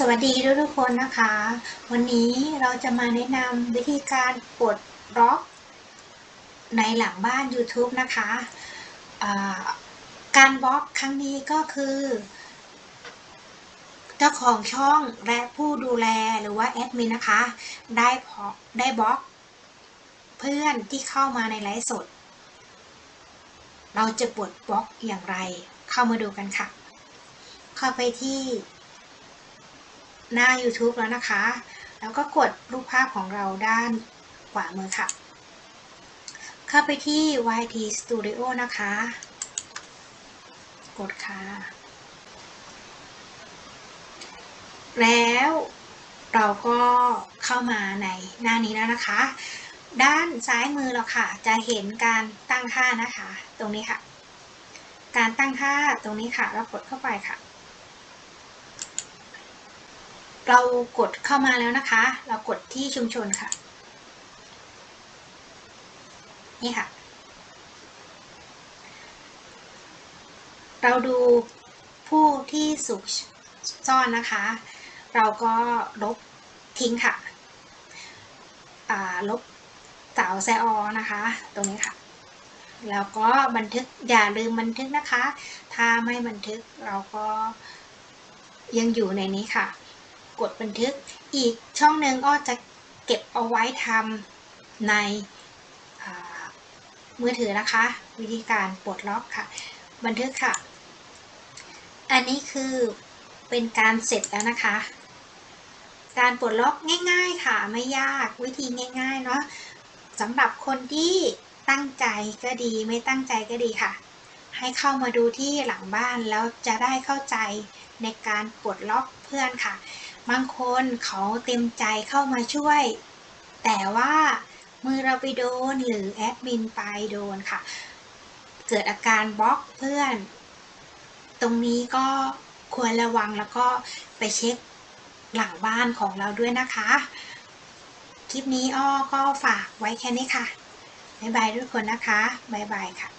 สวัสดีทุกทุกคนนะคะ วันนี้เราจะมาแนะนำวิธีการปลดล็อกในหลังบ้าน YouTube นะคะอ่าการบล็อกครั้งนี้ก็คือ เจ้าของช่องและผู้ดูแลหรือว่าแอดมินนะคะ ได้พอได้บล็อก เพื่อนที่เข้ามาในไลฟ์สด เราจะปลดบล็อกอย่างไรเข้ามาดูกันค่ะ เข้าไปที่ หน้า YouTube แล้วนะคะ แล้วก็กดรูปภาพของเราด้านขวามือค่ะ เข้าไปที่ YT Studio นะคะ กดค่ะ แล้วเราก็เข้ามาในหน้านี้แล้วนะคะ ด้านซ้ายมือเราค่ะ จะเห็นการตั้งค่านะคะ ตรงนี้ค่ะ การตั้งค่าตรงนี้ค่ะ เรากดเข้าไปค่ะ เรากดเข้ามาแล้วนะคะ เรากดที่ชุมชนค่ะ นี่ค่ะ เราดูผู้ที่สุกซ่อนนะคะ เราก็ลบทิ้งค่ะ ลบสาวแซออนะคะ ตรงนี้ค่ะ แล้วก็บันทึกอย่าลืมบันทึกนะคะ ถ้าไม่บันทึกเราก็ยังอยู่ในนี้ค่ะ กดบันทึก อีกช่องหนึ่งก็จะเก็บเอาไว้ทำในมือถือนะคะ วิธีการปลดล็อกค่ะ บันทึกค่ะ อันนี้คือเป็นการเสร็จแล้วนะคะ การปลดล็อกง่าย ๆค่ะไม่ยากวิธีง่าย ๆ เนาะสำหรับคนที่ตั้งใจก็ดีไม่ตั้งใจก็ดีค่ะ ให้เข้ามาดูที่หลังบ้านแล้วจะได้เข้าใจในการปลดล็อกเพื่อนค่ะ บางคนเขาเต็มใจเข้ามาช่วย แต่ว่ามือเราไปโดนหรือแอดมินไปโดนค่ะ เกิดอาการบล็อกเพื่อน ตรงนี้ก็ควรระวังแล้วก็ไปเช็คหลังบ้านของเราด้วยนะคะ คลิปนี้อ้อก็ฝากไว้แค่นี้ค่ะ บ๊ายบายทุกคนนะคะ บ๊ายบายค่ะ